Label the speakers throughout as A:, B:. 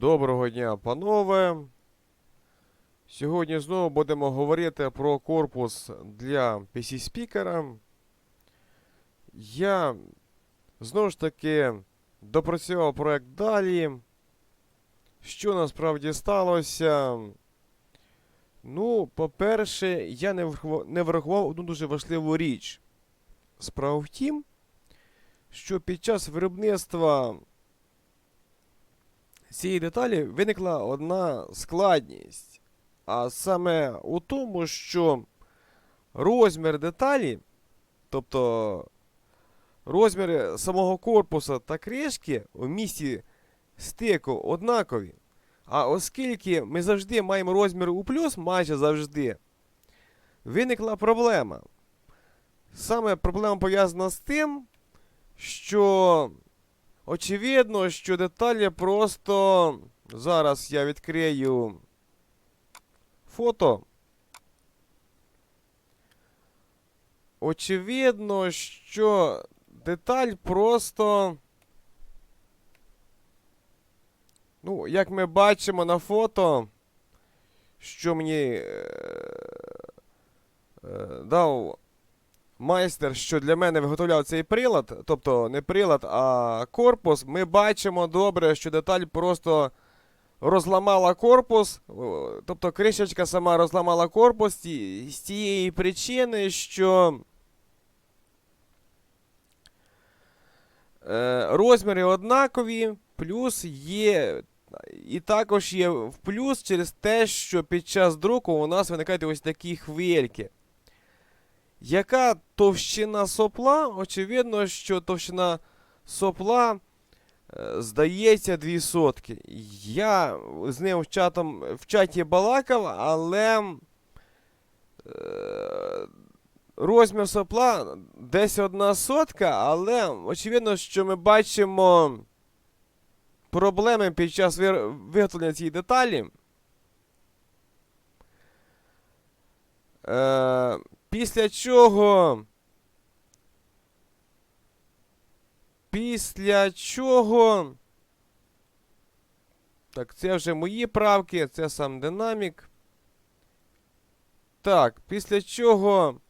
A: Доброго дня, панове. Сьогодні знову будемо говорити про корпус для PC-спікера. Я знову ж таки допрацював проект далі. Що насправді сталося? Ну, по-перше, я не врахував одну дуже важливу річ. Справа в тім, що під час виробництва цієї деталі виникла одна складність. А саме у тому, що розмір деталі, тобто розміри самого корпуса та кришки у місці стику однакові. А оскільки ми завжди маємо розмір у плюс, майже завжди, виникла проблема. Саме проблема пов'язана з тим, що очевидно, що деталі просто. Зараз я відкрию фото. Очевидно, що деталь просто. Ну, як ми бачимо на фото, що мені е, е, дав майстер, що для мене виготовляв цей прилад, тобто не прилад, а корпус, ми бачимо добре, що деталь просто розламала корпус, тобто кришечка сама розламала корпус з тієї причини, що е, розміри однакові, плюс є. І також є в плюс через те, що під час друку у нас виникають ось такі хвильки. Яка товщина сопла? Очевидно, що товщина сопла е, здається 2 сотки. Я з ним в, чатом, в чаті балакав, але е, розмір сопла десь одна сотка, але очевидно, що ми бачимо проблеми під час виготовлення цієї деталі. Після чого. Після чого. Так, це вже мої правки, це сам динамік. Так, після чого.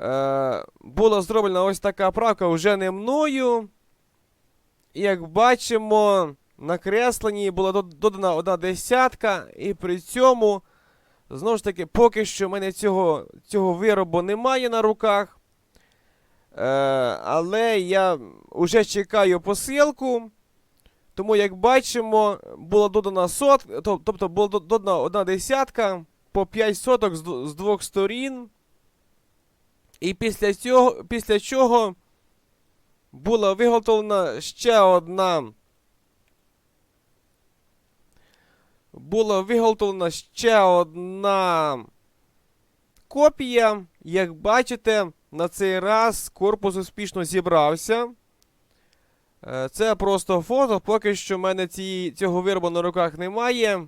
A: Е, була зроблена ось така правка вже не мною. І як бачимо, на кресленні була додана одна десятка, і при цьому, знову ж таки, поки що в мене цього, цього виробу немає на руках. Е, але я вже чекаю посилку. Тому, як бачимо, була додана сот, тобто була додана одна десятка по 5 соток з, з двох сторін. І після цього, після чого була виготовлена ще одна. Була виготовлена ще одна копія. Як бачите, на цей раз корпус успішно зібрався. Е, Це просто фото. Поки що в мене ці, цього виробу на руках немає.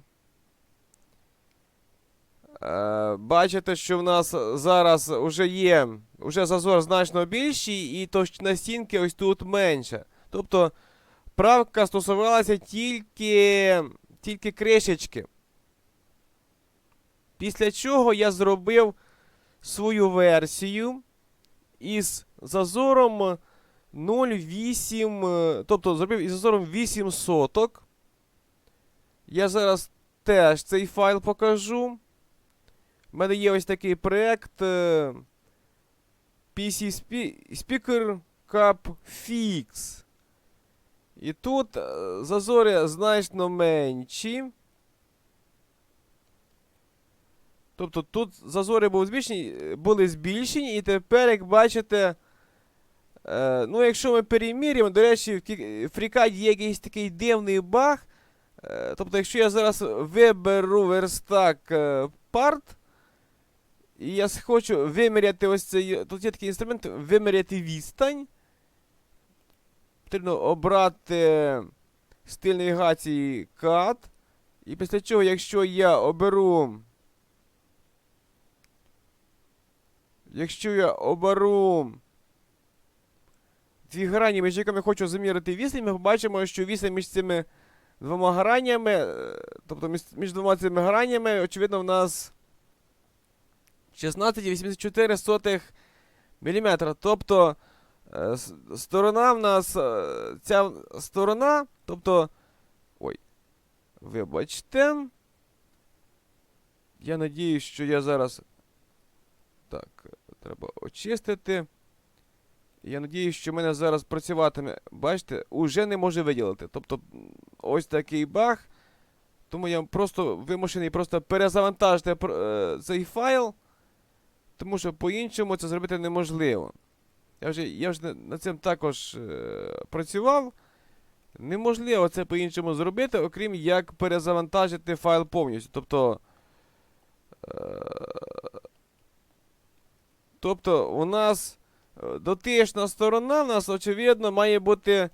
A: Е, Бачите, що в нас зараз вже є, вже зазор значно більший, і товщина стінки ось тут менша. Тобто правка стосувалася тільки, тільки кришечки. Після чого я зробив свою версію із зазором 0,8, е, тобто зробив із зазором 8 соток. Я зараз теж цей файл покажу. У мене є ось такий проект е, PC Speaker Cup Fix. І тут е, зазори значно менші. Тобто тут зазори були збільшені, були збільшені, і тепер, як бачите, е, ну, якщо ми перемірюємо, до речі, в FreeCAD є якийсь такий дивний баг. Е, тобто, якщо я зараз виберу верстак е, part, і я хочу виміряти ось цей. Тут є такий інструмент виміряти відстань. Потрібно обрати стиль навігації CAD. І після чого, якщо я оберу. Якщо я оберу дві грані, між якими хочу замірити відстань, ми побачимо, що відстань між цими двома гранями, е, тобто між, між двома цими гранями, очевидно, в нас 16,84 мм. Тобто сторона в нас, е, ця сторона, тобто. Ой, вибачте. Я надіюсь, що я зараз. Так, треба очистити. Я надіюсь, що в мене зараз працюватиме. Бачите, уже не може виділити. Тобто, ось такий баг. Тому я просто вимушений просто перезавантажити е, цей файл. Тому що по-іншому це зробити неможливо. Я вже, я вже над цим також е, працював. Неможливо це по-іншому зробити, окрім як перезавантажити файл повністю. Тобто. Е, тобто у нас е, дотична сторона, в нас, очевидно, має бути.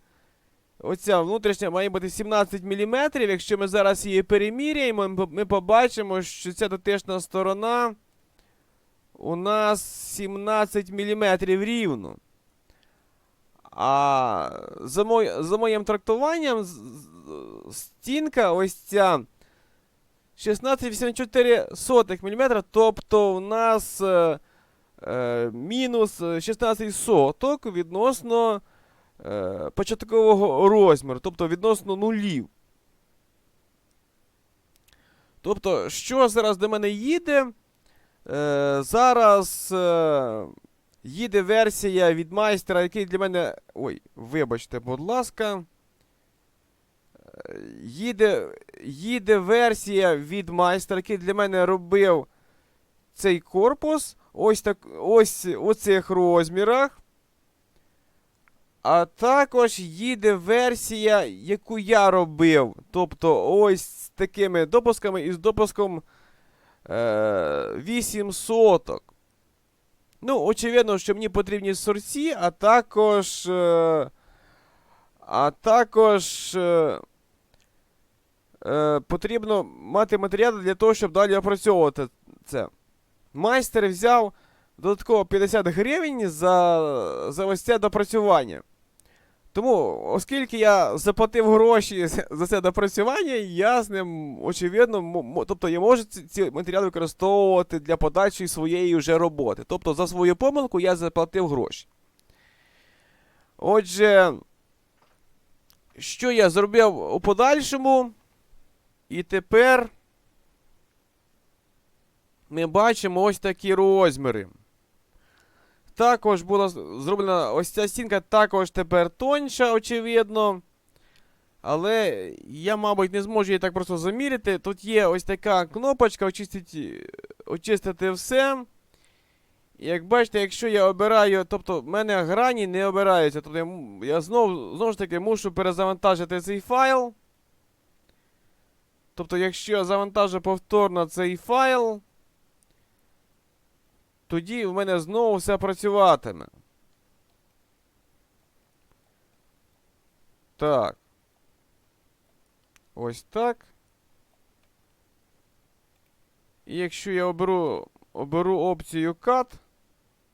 A: Оця внутрішня має бути 17 мм. Якщо ми зараз її переміряємо, ми побачимо, що ця дотична сторона у нас 17 мм рівно. А за, мой, за моїм трактуванням, стінка ось ця 16,84 мм, тобто у нас е, е, мінус 16 соток відносно е, початкового розміру, тобто відносно нулів. Тобто, що зараз до мене їде? Е, зараз е, їде версія від майстра, який для мене. Ой, вибачте, будь ласка. Е, Їде, їде версія від майстра, який для мене робив цей корпус. Ось так, ось у цих розмірах. А також їде версія, яку я робив. Тобто ось з такими допусками і з допуском 8 соток. Ну, очевидно, що мені потрібні сорці, а також. Е, а також. Е, е, потрібно мати матеріали для того, щоб далі опрацьовувати це. Майстер взяв додатково 50 гривень за, за ось це допрацювання. Тому, оскільки я заплатив гроші за це допрацювання, я з ним, очевидно, тобто я можу ці, ці матеріали використовувати для подальшої своєї вже роботи. Тобто за свою помилку я заплатив гроші. Отже, що я зробив у подальшому? І тепер ми бачимо ось такі розміри. Також була зроблена ось ця стінка, також тепер тоньша, очевидно. Але я, мабуть, не зможу її так просто заміряти. Тут є ось така кнопочка очистити, очистити все. Як бачите, якщо я обираю, тобто в мене грані не обираються. Тобто я, я знов, знову ж таки мушу перезавантажити цей файл. Тобто, якщо я завантажу повторно цей файл, тоді в мене знову все працюватиме. Так. Ось так. І якщо я оберу, оберу опцію Cut,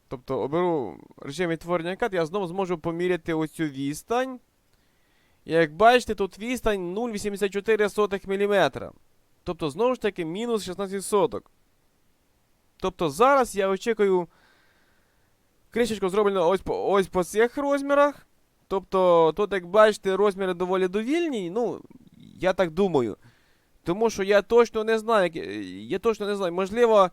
A: тобто оберу режим відтворення Cut, я знову зможу поміряти оцю відстань. Як бачите, тут відстань 0,84 мм. Тобто, знову ж таки, мінус 16 соток. Тобто зараз я очікую кришечку зроблено ось по, ось по цих розмірах. Тобто, тут, як бачите, розміри доволі довільні. Ну, я так думаю. Тому що я точно не знаю, як- я точно не знаю. Можливо,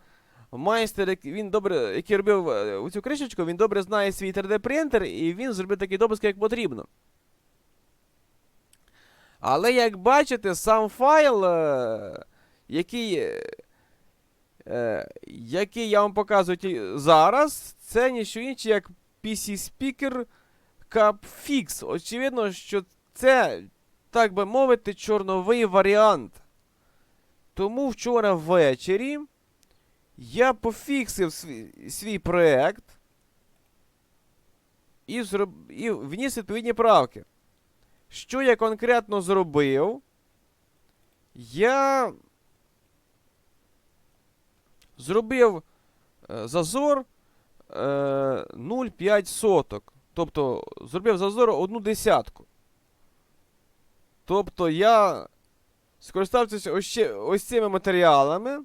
A: майстер, він добре, який робив е, цю кришечку, він добре знає свій 3D-принтер, і він зробив такий допуск, як потрібно. Але як бачите, сам файл, е, який, е, який я вам показую зараз, це ніщо інше, як PC Speaker CapFix. Очевидно, що це, так би мовити, чорновий варіант. Тому вчора ввечері я пофіксив свій, свій проект і, зроб... і вніс відповідні правки. Що я конкретно зробив? Я зробив е, зазор е, 0,5 соток. Тобто зробив зазор одну десятку. Тобто я скористався ось, ось цими матеріалами.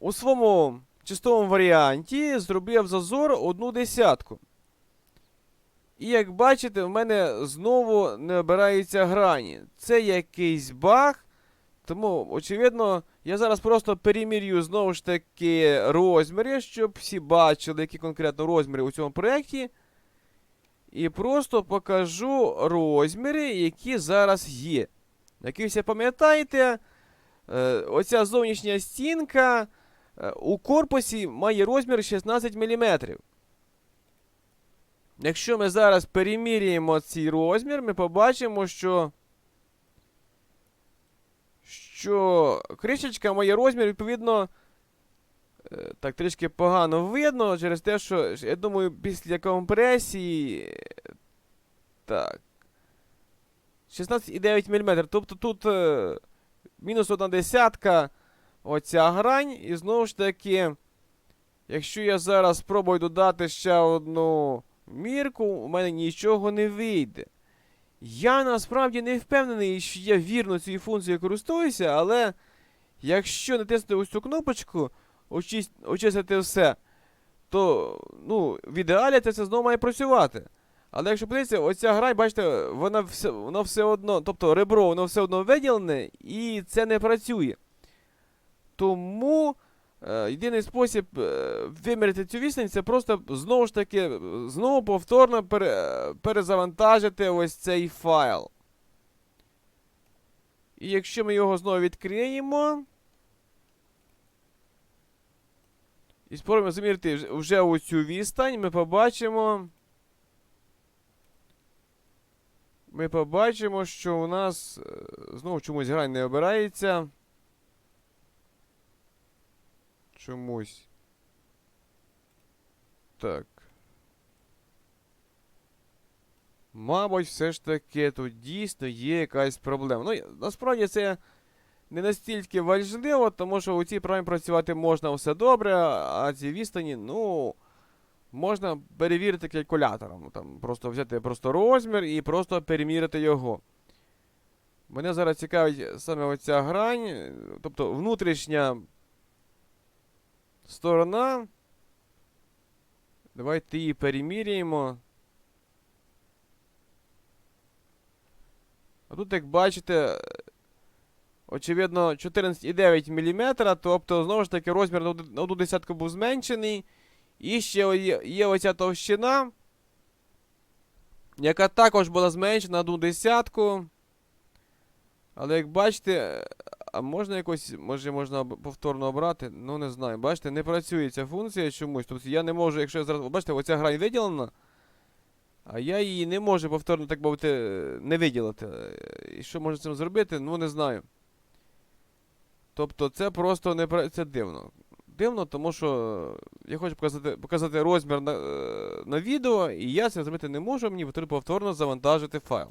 A: У своєму чистому варіанті зробив зазор одну десятку. І як бачите, в мене знову не обирається грані. Це якийсь баг. Тому, очевидно, я зараз просто перемірюю знову ж таки розміри, щоб всі бачили, які конкретно розміри у цьому проєкті. І просто покажу розміри, які зараз є. Як ви всі пам'ятаєте, е, оця зовнішня стінка е, у корпусі має розмір 16 мм. Якщо ми зараз переміряємо цей розмір, ми побачимо, що що кришечка має розмір, відповідно, е, так трішки погано видно через те, що я думаю, після компресії. Так. 16,9 мм. Тобто тут е, мінус одна десятка оця грань. І знову ж таки, якщо я зараз спробую додати ще одну мірку, у мене нічого не вийде. Я насправді не впевнений, що я вірно цією функцією користуюся, але якщо натиснути ось цю кнопочку, очис- очистити все, то ну, в ідеалі це все знову має працювати. Але якщо подивитися, оця грань, бачите, вона все, вона все одно, тобто ребро, воно все одно виділене, і це не працює. Тому єдиний спосіб е, виміряти цю відстань, це просто знову ж таки, е, знову повторно е, перезавантажити ось цей файл. І якщо ми його знову відкриємо. І спробуємо замірити вже- вже оцю відстань, ми побачимо. Ми побачимо, що у нас е, знову чомусь грань не обирається. Чомусь. Так. Мабуть, все ж таки тут дійсно є якась проблема. Ну, насправді це не настільки важливо, тому що у цій програмі працювати можна все добре, а ці відстані, ну. Можна перевірити калькулятором. Там, просто взяти просто розмір і просто перемірити його. Мене зараз цікавить саме оця грань, тобто внутрішня сторона. Давайте її переміряємо. А тут, як бачите, очевидно, 14,9 мм, тобто, знову ж таки, розмір на одну десятку був зменшений. І ще є, є оця товщина, яка також була зменшена на одну десятку. Але як бачите, а можна якось, може можна повторно обрати? Ну не знаю. Бачите, не працює ця функція чомусь. Тобто я не можу, якщо я зараз. Бачите, оця грань виділена. А я її не можу повторно, так мовити, не виділити. І що можна з цим зробити? Ну не знаю. Тобто це просто не пра- це дивно. Дивно, тому що я хочу показати, показати розмір на, е, на відео, і я це зробити не можу, мені потрібно повторно завантажити файл.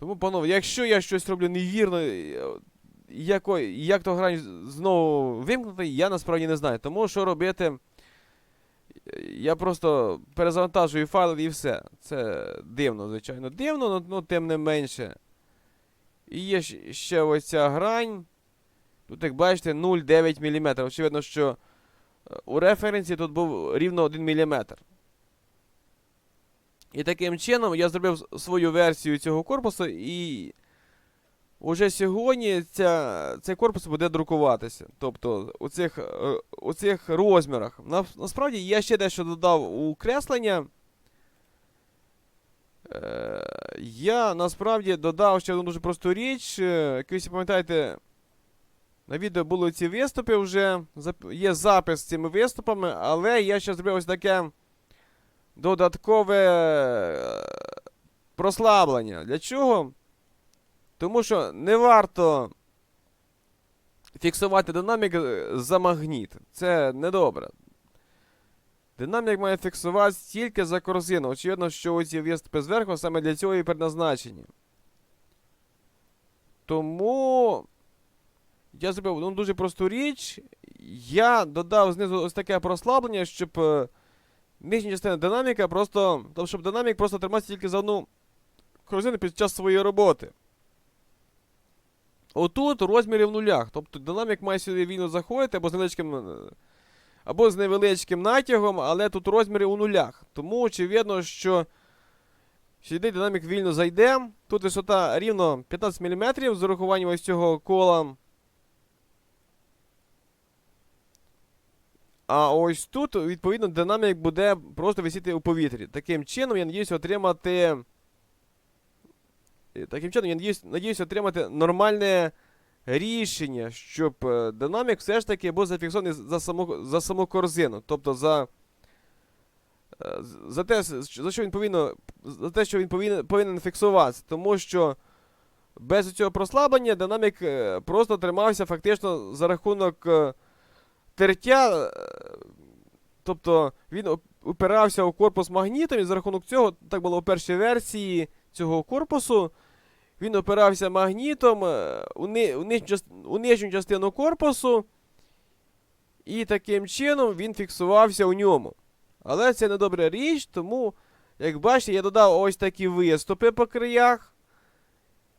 A: Тому, панове, якщо я щось роблю невірно, е, яко, як то грань знову вимкнути, я насправді не знаю. Тому що робити. е, Я просто перезавантажую файл і все. Це дивно, звичайно. Дивно, але ну, тим не менше. І є ще ось ця грань. Тут, як бачите, 0,9 мм. Очевидно, що е, у референсі тут був рівно 1 мм. І таким чином я зробив свою версію цього корпусу, і уже сьогодні ця, цей корпус буде друкуватися. Тобто у цих, е, у цих розмірах. На, насправді я ще дещо додав у креслення. Е, я насправді додав ще одну дуже просту річ. Е, Як пам'ятаєте, на відео були ці виступи вже. Є запис з цими виступами, але я ще зробив ось таке додаткове е, прослаблення. Для чого? Тому що не варто фіксувати динамік е, за магніт. Це недобре. Динамік має фіксуватися тільки за корзину. Очевидно, що оці виступи зверху саме для цього і предназначені. Тому я зробив ну, дуже просту річ. Я додав знизу ось таке прослаблення, щоб е, нижня частина динаміка просто. Тобто, щоб динамік просто тримався тільки за одну корзини під час своєї роботи. Отут розміри в нулях. Тобто динамік має сюди вільно заходити або з невеличким. е, Або з невеличким натягом, але тут розміри у нулях. Тому очевидно, що сюди динамік вільно зайде. Тут висота рівно 15 мм з урахуванням ось цього кола. А ось тут, відповідно, динамік буде просто висіти у повітрі. Таким чином, я надіюсь отримати. е, Таким чином, я надіюсь, надіюсь отримати нормальне рішення, щоб е, динамік все ж таки був зафіксований за саму, за саму корзину. Тобто за. е, За те, за що він повинен, за те, що він повинен, повинен фіксуватися. Тому що без цього прослаблення динамік просто тримався фактично за рахунок тертя. е, Тобто він оп- упирався у корпус магнітом, і за рахунок цього, так було у першій версії цього корпусу, він опирався магнітом е, у, ни, у, нижню, частину корпусу, і таким чином він фіксувався у ньому. Але це не добра річ, тому, як бачите, я додав ось такі виступи по краях,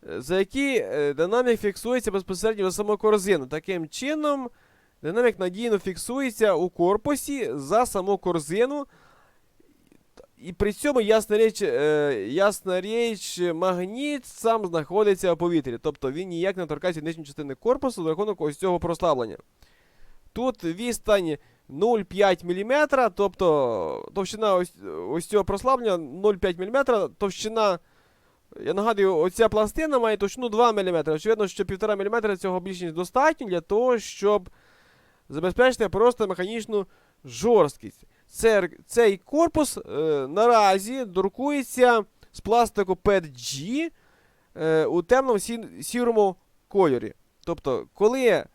A: за які е, динамік фіксується безпосередньо за саму корзину. Таким чином, динамік надійно фіксується у корпусі за саму корзину. І при цьому, ясна річ, е, ясна річ, магніт сам знаходиться у повітрі. Тобто він ніяк не торкається нижньої частини корпусу за рахунок ось цього прослаблення. Тут відстань 0,5 мм, тобто товщина ось, ось цього прослаблення 0,5 мм, товщина. Я нагадую, оця пластина має товщину 2 мм. Очевидно, що 1,5 мм цього більш ніж достатньо для того, щоб забезпечити просто механічну жорсткість. Це, цей корпус е, наразі друкується з пластику PETG е, у темному сі, сірому кольорі. Тобто, коли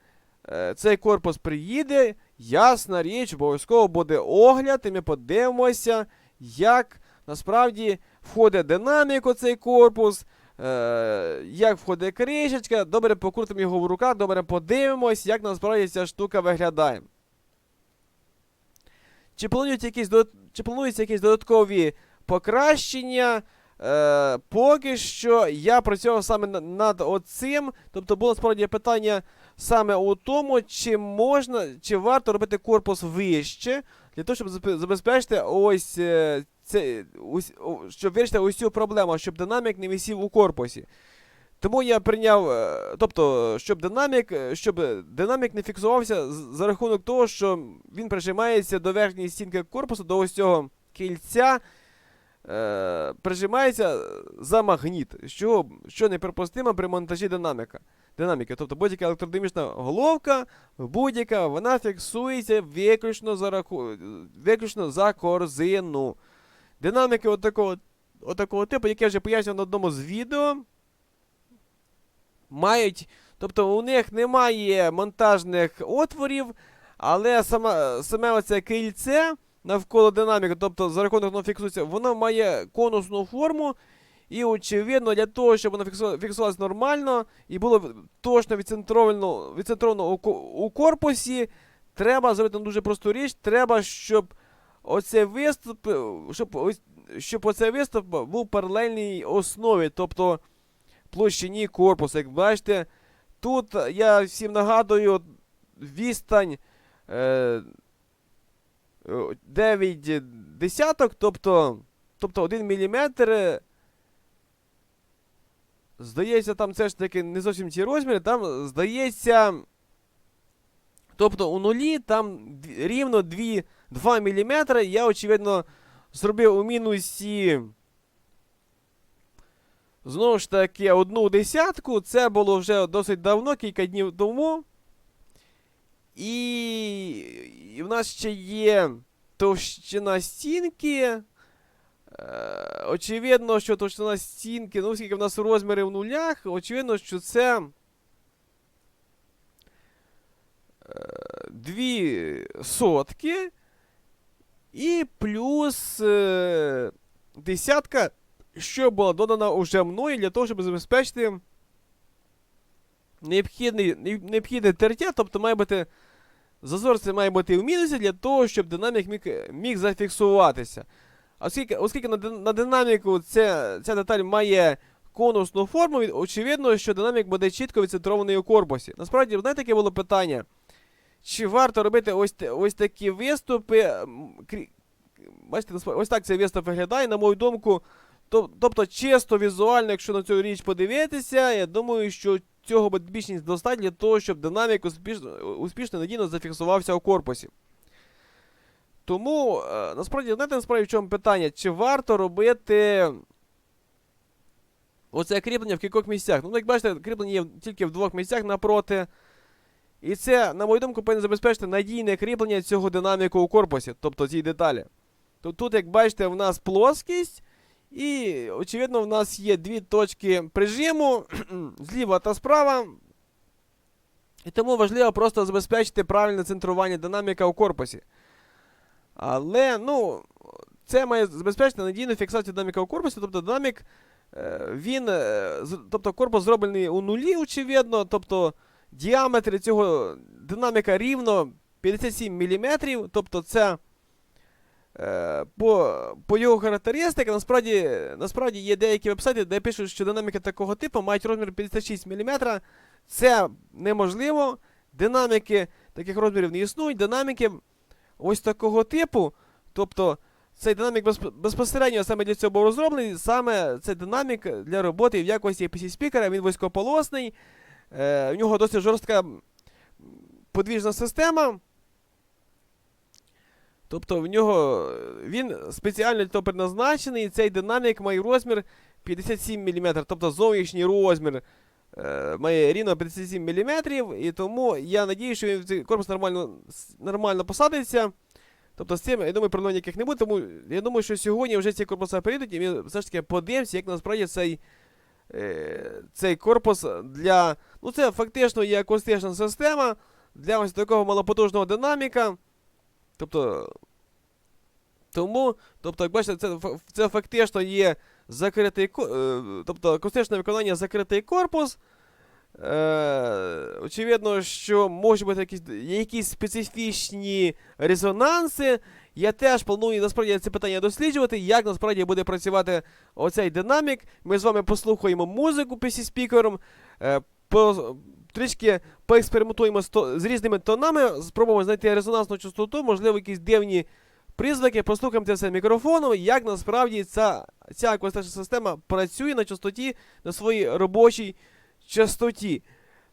A: е, цей корпус приїде, ясна річ, обов'язково буде огляд, і ми подивимося, як насправді входить динамік у цей корпус, е, як входить кришечка, добре покрутимо його в руках, добре подивимось, як насправді ця штука виглядає. Чи плануються якісь, чи плануються якісь додаткові покращення? Е, поки що я працював саме над оцим. Тобто було справді питання саме у тому, чи можна, чи варто робити корпус вище, для того, щоб забезпечити ось е, це, ось, щоб вирішити ось цю проблему, щоб динамік не висів у корпусі. Тому я прийняв, е, тобто, щоб динамік, е, щоб динамік не фіксувався за рахунок того, що він прижимається до верхньої стінки корпусу, до ось цього кільця, е, прижимається за магніт, що, що неприпустимо при монтажі динаміка. Динаміки. Тобто будь-яка електродинамічна головка, будь-яка, вона фіксується виключно за, раху... виключно за корзину. Динаміки отакого, отакого типу, як я вже пояснював на одному з відео, мають. Тобто у них немає монтажних отворів, але саме, саме оце кільце навколо динаміки, тобто за рахунок воно фіксується, воно має конусну форму. І, очевидно, для того, щоб воно фіксувалося нормально і було точно відцентровано, відцентровано у корпусі, треба зробити дуже просту річ. Треба, щоб оцей виступ, е, щоб, ось, щоб оцей виступ був паралельній основі, тобто площині корпусу. Як бачите, тут я всім нагадую відстань е, е, 9 десяток, тобто, тобто 1 мм. Здається, там все ж таки не зовсім ці розміри, там здається. Тобто у нулі там рівно 2, 2 мм. Я, очевидно, зробив у мінусі. Знову ж таки, одну десятку. Це було вже досить давно, кілька днів тому. І, і в нас ще є товщина стінки. Е, очевидно, що товщина стінки, ну, оскільки в нас розміри в нулях, очевидно, що це. е, Дві сотки. І плюс е, десятка, що була додана уже мною для того, щоб забезпечити необхідний, необхідне тертя, тобто має бути. Зазор це має бути в мінусі для того, щоб динамік міг, міг зафіксуватися. Оскільки, оскільки на, на динаміку ця, ця деталь має конусну форму, очевидно, що динамік буде чітко відцентрований у корпусі. Насправді, знаєте, яке було питання? Чи варто робити ось, ось такі виступи? Бачите, ось так цей виступ виглядає, на мою думку. Тобто, чисто візуально, якщо на цю річ подивитися, я думаю, що цього буде більш достатньо для того, щоб динамік успішно, успішно надійно зафіксувався у корпусі. Тому, е, насправді, знаєте, насправді в чому питання? Чи варто робити оце кріплення в кількох місцях? Ну, як бачите, кріплення є тільки в двох місцях напроти. І це, на мою думку, повинно забезпечити надійне кріплення цього динаміку у корпусі, тобто цій деталі. То тут, як бачите, в нас плоскість, і, очевидно, в нас є дві точки прижиму зліва та справа. І тому важливо просто забезпечити правильне центрування динаміка у корпусі. Але, ну, це має забезпечити надійну фіксацію динаміка у корпусі, тобто динамік, е, він, е, тобто корпус зроблений у нулі, очевидно, тобто діаметр цього динаміка рівно 57 мм, тобто це е, по, по його характеристикам, насправді, насправді є деякі вебсайти, де пишуть, що динаміки такого типу мають розмір 56 мм. Це неможливо. Динаміки таких розмірів не існують. Динаміки ось такого типу. Тобто цей динамік безпосередньо саме для цього був розроблений. Саме цей динамік для роботи в якості PC спікера, він вузькополосний. Е, у нього досить жорстка подвіжна система. Тобто в нього е, він спеціально для того призначений. Цей динамік має розмір 57 мм, тобто зовнішній розмір е, має рівно 57 мм, і тому я надію, що він в цей корпус нормально, нормально посадиться. Тобто з цим, я думаю, проблем ніяких не буде, тому я думаю, що сьогодні вже ці корпуси перейдуть, і ми все ж таки подивимося, як насправді цей, цей корпус для. Ну, це фактично є акустична система для ось такого малопотужного динаміка. Тобто. Тому, тобто, як бачите, це, це фактично є закритий е, тобто акустичне виконання закритий корпус. Е, очевидно, що можуть бути якісь, якісь специфічні резонанси. Я теж планую насправді це питання досліджувати, як насправді буде працювати оцей динамік. Ми з вами послухаємо музику PC спікером, е, по, трішки поекспериментуємо з, то, з різними тонами, спробуємо знайти резонансну частоту, можливо, якісь дивні призвуки, послухаємо це все мікрофоном, як насправді ця, ця акустична система працює на частоті, на своїй робочій частоті.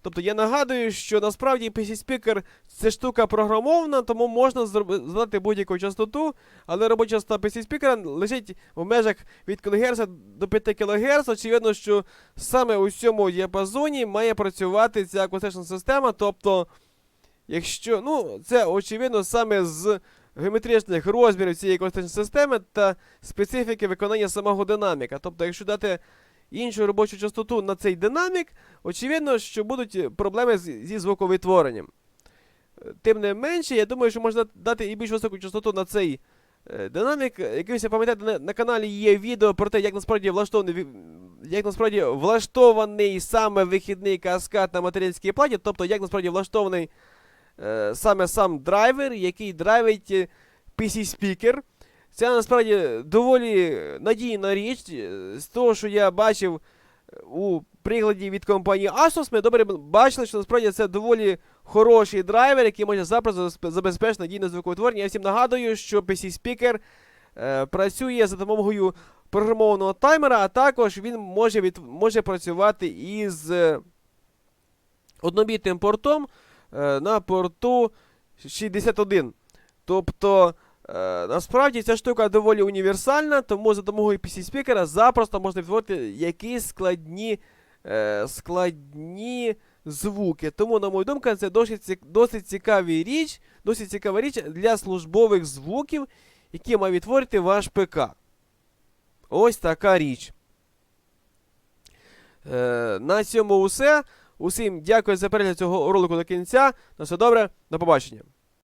A: Тобто я нагадую, що насправді PC спікер це штука програмована, тому можна задати будь-яку частоту, але робоча частота PC спікера лежить в межах від кГц до 5 кГц. Очевидно, що саме у цьому діапазоні має працювати ця акустична система. Тобто, якщо, ну, це очевидно саме з геометричних розмірів цієї акустичної системи та специфіки виконання самого динаміка. Тобто, якщо дати іншу робочу частоту на цей динамік, очевидно, що будуть е, проблеми зі звуковитворенням. Е, Тим не менше, я думаю, що можна дати і більш високу частоту на цей е, динамік. Якось, пам'ятаєте, на, на каналі є відео про те, як насправді влаштований, як насправді влаштований саме вихідний каскад на материнській платі, тобто як насправді влаштований саме сам драйвер, який драйвить PC-спікер. Це насправді доволі надійна річ. Е, З того, що я бачив е, у прикладі від компанії Asus, ми добре бачили, що насправді це доволі хороший драйвер, який може запросто забезпечити надійне звуковитворення. Я всім нагадую, що PC-спікер е, працює за допомогою програмованого таймера, а також він може, від, може працювати із е, однобітним портом е, на порту 61. Тобто, насправді ця штука доволі універсальна, тому за допомогою PC-спікера запросто можна відтворити якісь складні, е, складні звуки. Тому, на мою думку, це досить, цік- цікаві річ, досить цікава річ для службових звуків, які має відтворити ваш ПК. Ось така річ. Е, на цьому усе. Усім дякую за перегляд цього ролику до кінця. На все добре, до побачення.